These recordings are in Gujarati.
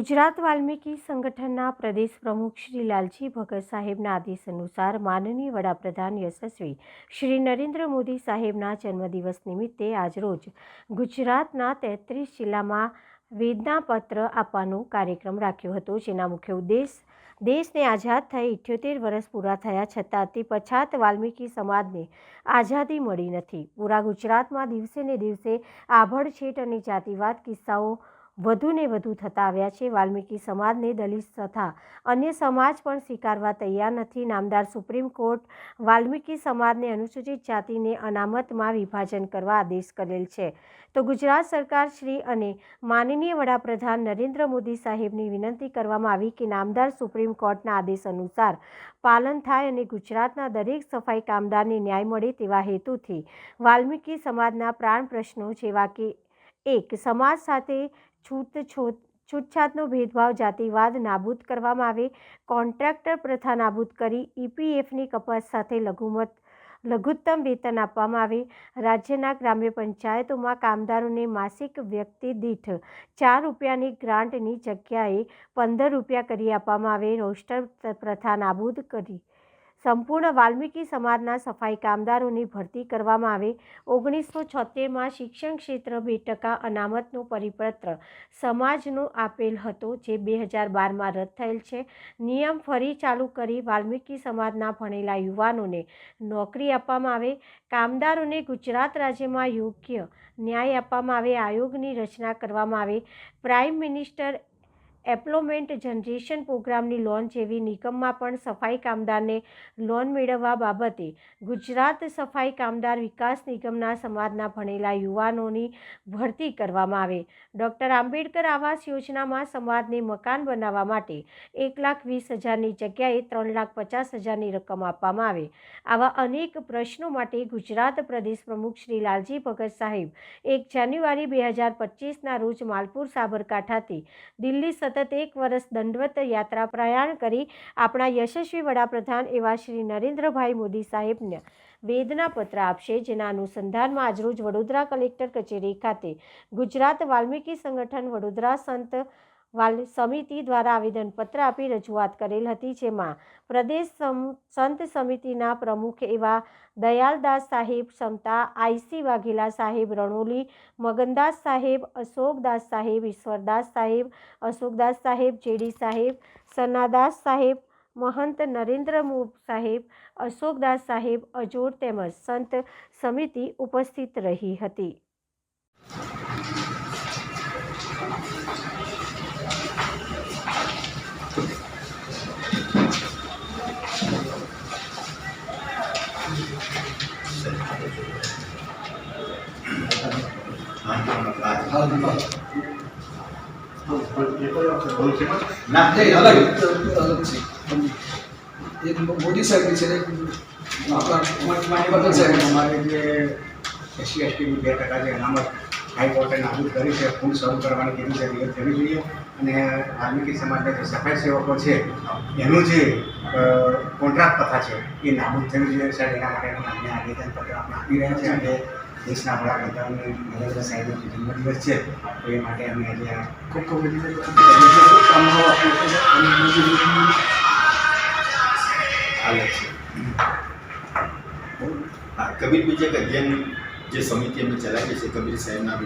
ગુજરાત વાલ્મીકી સંગઠનના પ્રદેશ પ્રમુખ શ્રી લાલજી ભગત સાહેબના આદેશ અનુસાર માનનીય વડાપ્રધાન યશસ્વી શ્રી નરેન્દ્ર મોદી સાહેબના જન્મદિવસ નિમિત્તે આજરોજ ગુજરાતના તેત્રીસ જિલ્લામાં વેદનાપત્ર આપવાનો કાર્યક્રમ રાખ્યો હતો. જેના મુખ્ય ઉદ્દેશ દેશને આઝાદ થઈ ઇઠ્યોતેર વર્ષ પૂરા થયા છતાં તે પછાત વાલ્મીકી સમાજને આઝાદી મળી નથી. પૂરા ગુજરાતમાં દિવસે ને દિવસે આભડછેટ અને જાતિવાદ કિસ્સાઓ વધુ ને વધુ થતા આવ્યા છે. વાલ્મીકી સમાજને દલિત તથા અન્ય સમાજ પણ સ્વીકારવા તૈયાર નથી. નામદાર સુપ્રીમ કોર્ટ વાલ્મીકી સમાજને અનુસૂચિત જાતિને અનામતમાં વિભાજન કરવા આદેશ કરેલ છે. તો ગુજરાત સરકાર શ્રી અને માનનીય વડાપ્રધાન નરેન્દ્ર મોદી સાહેબની વિનંતી કરવામાં આવી કે નામદાર સુપ્રીમ કોર્ટના આદેશ અનુસાર પાલન થાય અને ગુજરાતના દરેક સફાઈ કામદારને ન્યાય મળે તેવા હેતુથી વાલ્મીકી સમાજના પ્રાણ પ્રશ્નો જેવા કે એક, સમાજ સાથે છૂટછોટ છૂટછાટનો ભેદભાવ જાતિવાદ નાબૂદ કરવામાં આવે. કોન્ટ્રાક્ટર પ્રથા નાબૂદ કરી ઈપીએફની કપાત સાથે લઘુમત, લઘુત્તમ વેતન આપવામાં આવે. રાજ્યના ગ્રામ્ય પંચાયતોમાં કામદારોને માસિક વ્યક્તિ દીઠ ચાર રૂપિયાની ગ્રાન્ટની જગ્યાએ પંદર રૂપિયા કરી આપવામાં આવે. રોસ્ટર પ્રથા નાબૂદ કરી. સંપૂર્ણ વાલ્મીકી સમાજના સફાઈ કામદારોની ભરતી કરવામાં આવે. ઓગણીસો છોતેરમાં શિક્ષણ ક્ષેત્ર બે ટકા અનામતનો પરિપત્ર સમાજનો આપેલ હતો, જે બે હજાર બારમાં રદ થયેલ છે. નિયમ ફરી ચાલુ કરી વાલ્મીકી સમાજના ભણેલા યુવાનોને નોકરી આપવામાં આવે. કામદારોને ગુજરાત રાજ્યમાં યોગ્ય ન્યાય આપવામાં આવે. આયોગની રચના કરવામાં આવે. પ્રાઇમ મિનિસ્ટર એપ્લોમેન્ટ જનરેશન પ્રોગ્રામની લોન જેવી નિગમમાં પણ સફાઈ કામદારને લોન મેળવવા બાબતે ગુજરાત સફાઈ કામદાર વિકાસ નિગમના સમાજના ભણેલા યુવાનોની ભરતી કરવામાં આવે. ડૉક્ટર આંબેડકર આવાસ યોજનામાં સમાજને મકાન બનાવવા માટે એક લાખ વીસ હજારની જગ્યાએ ત્રણ લાખ પચાસ હજારની રકમ આપવામાં આવે. આવા અનેક પ્રશ્નો માટે ગુજરાત પ્રદેશ પ્રમુખ શ્રી લાલજી ભગત સાહેબ એક જાન્યુઆરી બે હજાર પચીસના રોજ માલપુર સાબરકાંઠાથી દિલ્હી સતત એક વર્ષ દંડવત યાત્રા પ્રયાણ કરી આપણા યશસ્વી વડાપ્રધાન એવા શ્રી નરેન્દ્રભાઈ મોદી સાહેબને વેદનાપત્ર આપશે. જેના અનુસંધાનમાં આજરોજ વડોદરા કલેક્ટર કચેરી ખાતે ગુજરાત વાલ્મીકી સંગઠન વડોદરા સંત વાલ સમિતિ દ્વારા આવેદનપત્ર આપી રજૂઆત કરેલ હતી, જેમાં પ્રદેશ સંત સમિતિના પ્રમુખ એવા દયાલદાસ સાહેબ ક્ષમતા આઈસી વાઘેલા સાહેબ, રણોલી મગનદાસ સાહેબ, અશોકદાસ સાહેબ, ઈશ્વરદાસ સાહેબ, અશોકદાસ સાહેબ, જેડી સાહેબ, સનાદાસ સાહેબ, મહંત નરેન્દ્ર મુ, સાહેબ, અશોકદાસ સાહેબ, અજોડ તેમજ સંત સમિતિ ઉપસ્થિત રહી હતી. એક મોદી સાહેબ છે આપણા પટેલ સાહેબ અમારે જે એસસી એસટીની બે ટકા જે અનામત હાઈકોર્ટે નાબૂદ કરી છે ફૂલ શરૂ કરવાની કીધું છે એ થવી જોઈએ અને વાલ્મીકી સમાજના જે સફાઈ સેવકો છે, એનું જે કોન્ટ્રાક્ટ પ્રથા છે, એ નાબૂદ થવી જોઈએ સાહેબ, એના માટેનું અમને આવેદનપત્ર આપણે આપી રહ્યા છે અને દેશના વડાપ્રધાન નરેન્દ્ર સાહેબનો જે જન્મદિવસ છે, તો એ માટે અમે આજે ખૂબ ખૂબ છે કબીર બીજેક અધ્યયન જે સમિતિ અમે ચલાવીએ છીએ, કબીર સાહેબના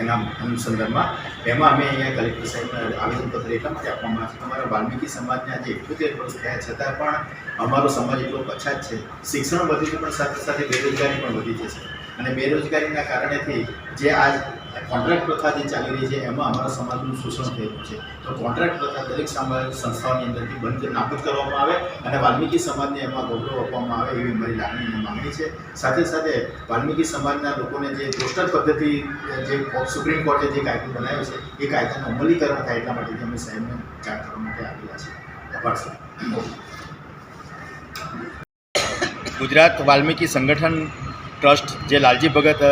એના અનુસંધાનમાં, એમાં અમે અહીંયા કલેક્ટર સાહેબને આવેદનપત્ર એટલા માટે આપવામાં આવે છે. અમારા વાલ્મીકી સમાજને આજે ઇઠ્યોતેર વર્ષ થયા છતાં પણ અમારો સમાજ એટલો પછાત છે. શિક્ષણ વધ્યું છે પણ સાથે સાથે બેરોજગારી પણ વધી છે અને બેરોજગારીના કારણેથી જે આ કોન્ટ્રાક્ટ પ્રથા જે ચાલી રહી છે, એમાં અમારા સમાજનું શોષણ રહ્યું છે. તો કોન્ટ્રાક્ટ પ્રથા દરેક સમાજ સંસ્થાઓની અંદરથી બંધ નાબૂદ કરવામાં આવે અને વાલ્મીકી સમાજને એમાં ગૌરવ આપવામાં આવે એવી મારી લાગણી માંગણી છે. સાથે સાથે વાલ્મીકી સમાજના લોકોને જે રોસ્ટર પદ્ધતિ, જે સુપ્રીમ કોર્ટે જે કાયદો બનાવ્યો છે, એ કાયદાનું અમલીકરણ થાય એટલા માટે અમે સાહેબને જાણ કરવા માટે આવેલા છે આભાર, સાહેબ. ગુજરાત વાલ્મીકી સંગઠન ટ્રસ્ટ જે લાલજી ભગત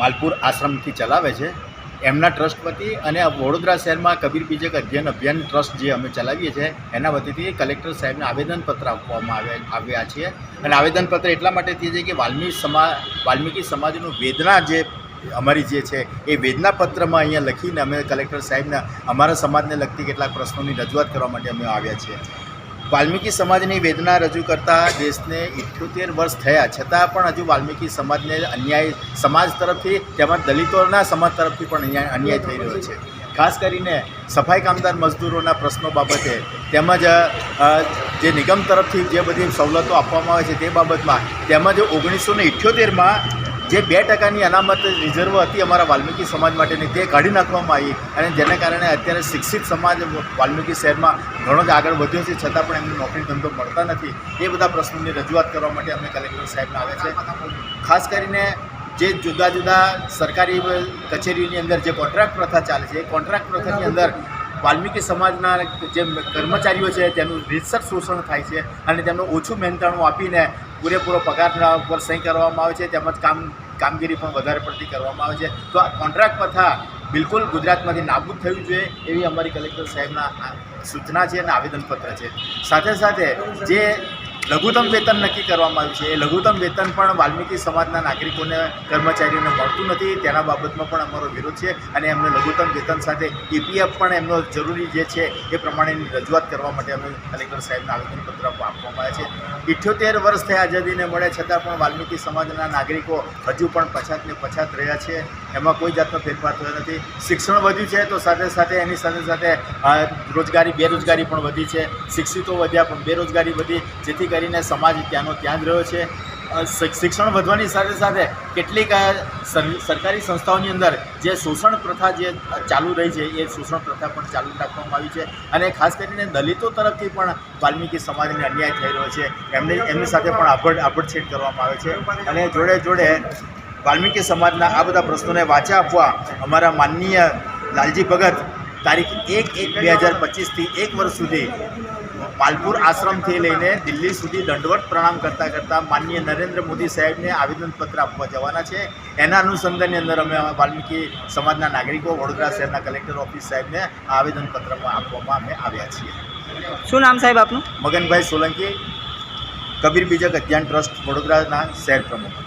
માલપુર આશ્રમથી ચલાવે છે. એમના ટ્રસ્ટ વતી અને વડોદરા શહેરમાં કબીર બીજક અધ્યયન અભિયાન ટ્રસ્ટ જે અમે ચલાવીએ છીએ, એના વતીથી કલેક્ટર સાહેબને આવેદનપત્ર આપવામાં આવ્યા આવ્યા છીએ. અને આવેદનપત્ર એટલા માટે થઈએ છે કે વાલ્મી સમાજ વાલ્મીકી સમાજનું વેદના જે અમારી જે છે, એ વેદના પત્રમાં અહીંયા લખીને અમે કલેક્ટર સાહેબના, અમારા સમાજને લગતી કેટલાક પ્રશ્નોની રજૂઆત કરવા માટે અમે આવ્યા છીએ. વાલ્મીકી સમાજની વેદના રજૂ કરતા દેશને ઇઠ્યોતેર વર્ષ થયા. છતાં પણ હજુ વાલ્મીકી સમાજને અન્યાય, સમાજ તરફથી તેમજ દલિતોના સમાજ તરફથી પણ અન્યાય અન્યાય થઈ રહ્યો છે. ખાસ કરીને સફાઈ કામદાર મજદૂરોના પ્રશ્નો બાબતે તેમજ જે નિગમ તરફથી જે બધી સવલતો આપવામાં આવે છે તે બાબતમાં તેમજ ઓગણીસો ને ઇઠ્યોતેરમાં જે બે ટકાની અનામત રિઝર્વ હતી અમારા વાલ્મીકી સમાજ માટેની તે કાઢી નાખવામાં આવી અને જેને કારણે અત્યારે શિક્ષિત સમાજ વાલ્મીકી શહેરમાં ઘણો જ આગળ વધ્યો છે, છતાં પણ એમને નોકરી ધંધો મળતા નથી. એ બધા પ્રશ્નોની રજૂઆત કરવા માટે અમે કલેક્ટર સાહેબને આવે છે. ખાસ કરીને જે જુદા જુદા સરકારી કચેરીની અંદર જે કોન્ટ્રાક્ટ પ્રથા ચાલે છે, એ કોન્ટ્રાક્ટ પ્રથાની અંદર વાલ્મીકી સમાજના જે કર્મચારીઓ છે, તેનું રીતસર શોષણ થાય છે અને તેમનું ઓછું મહેનતાણું આપીને પૂરેપૂરો પગાર ઉપર સહી કરવામાં આવે છે, તેમજ કામ, કામગીરી પણ વધારે પડતી કરવામાં આવે છે. તો આ કોન્ટ્રાક્ટ પ્રથા બિલકુલ ગુજરાતમાંથી નાબૂદ થવી જોઈએ એવી અમારી કલેક્ટર સાહેબના સૂચના છે અને આવેદનપત્ર છે. સાથે સાથે જે લઘુત્તમ વેતન નક્કી કરવામાં આવ્યું છે. એ લઘુત્તમ વેતન પણ વાલ્મીકી સમાજના નાગરિકોને, કર્મચારીઓને મળતું નથી. તેના બાબતમાં પણ અમારો વિરોધ છે અને એમને લઘુત્તમ વેતન સાથે ઈપીએફ પણ એમનો જરૂરી જે છે એ પ્રમાણેની રજૂઆત કરવા માટે અમે કલેક્ટર સાહેબને આવેદનપત્ર આપવામાં આવ્યા છે. ઇઠ્યોતેર વર્ષ થયા આઝાદીને મળે છતાં પણ વાલ્મીકી સમાજના નાગરિકો હજુ પણ પછાત ને પછાત રહ્યા છે. એમાં કોઈ જાતનો ફેરફાર થયો નથી. શિક્ષણ વધ્યું છે તો સાથે સાથે એની સાથે સાથે રોજગારી, બેરોજગારી પણ વધી છે. શિક્ષિતો વધ્યા પણ બેરોજગારી વધી, જેથી કરીને સમાજ ત્યાંનો ત્યાં જ રહ્યો છે. શિક્ષણ વધવાની સાથે સાથે કેટલીક સરકારી સંસ્થાઓની અંદર જે શોષણ પ્રથા જે ચાલુ રહી છે, એ શોષણ પ્રથા પણ ચાલુ રાખવામાં આવી છે. અને ખાસ કરીને દલિતો તરફથી પણ વાલ્મીકી સમાજને અન્યાય થઈ રહ્યો છે. એમને, એમની સાથે પણ આભડ આભડછેડ કરવામાં આવે છે. અને જોડે જોડે વાલ્મીકી સમાજના આ બધા પ્રશ્નોને વાચા આપવા અમારા માનનીય લાલજી ભગત તારીખ એક એક બે હજાર પચીસથી એક વર્ષ સુધી માલપુર આશ્રમથી લઈને દિલ્હી સુધી દંડવત પ્રણામ કરતાં કરતાં માનનીય નરેન્દ્ર મોદી સાહેબને આવેદનપત્ર આપવા જવાના છે. એના અનુસંધાનની અંદર અમે વાલ્મીકી સમાજના નાગરિકો વડોદરા શહેરના કલેક્ટર ઓફિસ સાહેબને આ આવેદનપત્રમાં આપવામાં અમે આવ્યા છીએ. શું નામ સાહેબ આપનું? મગનભાઈ સોલંકી કબીર બીજક અધ્યયન ટ્રસ્ટ વડોદરાના શહેર પ્રમુખ.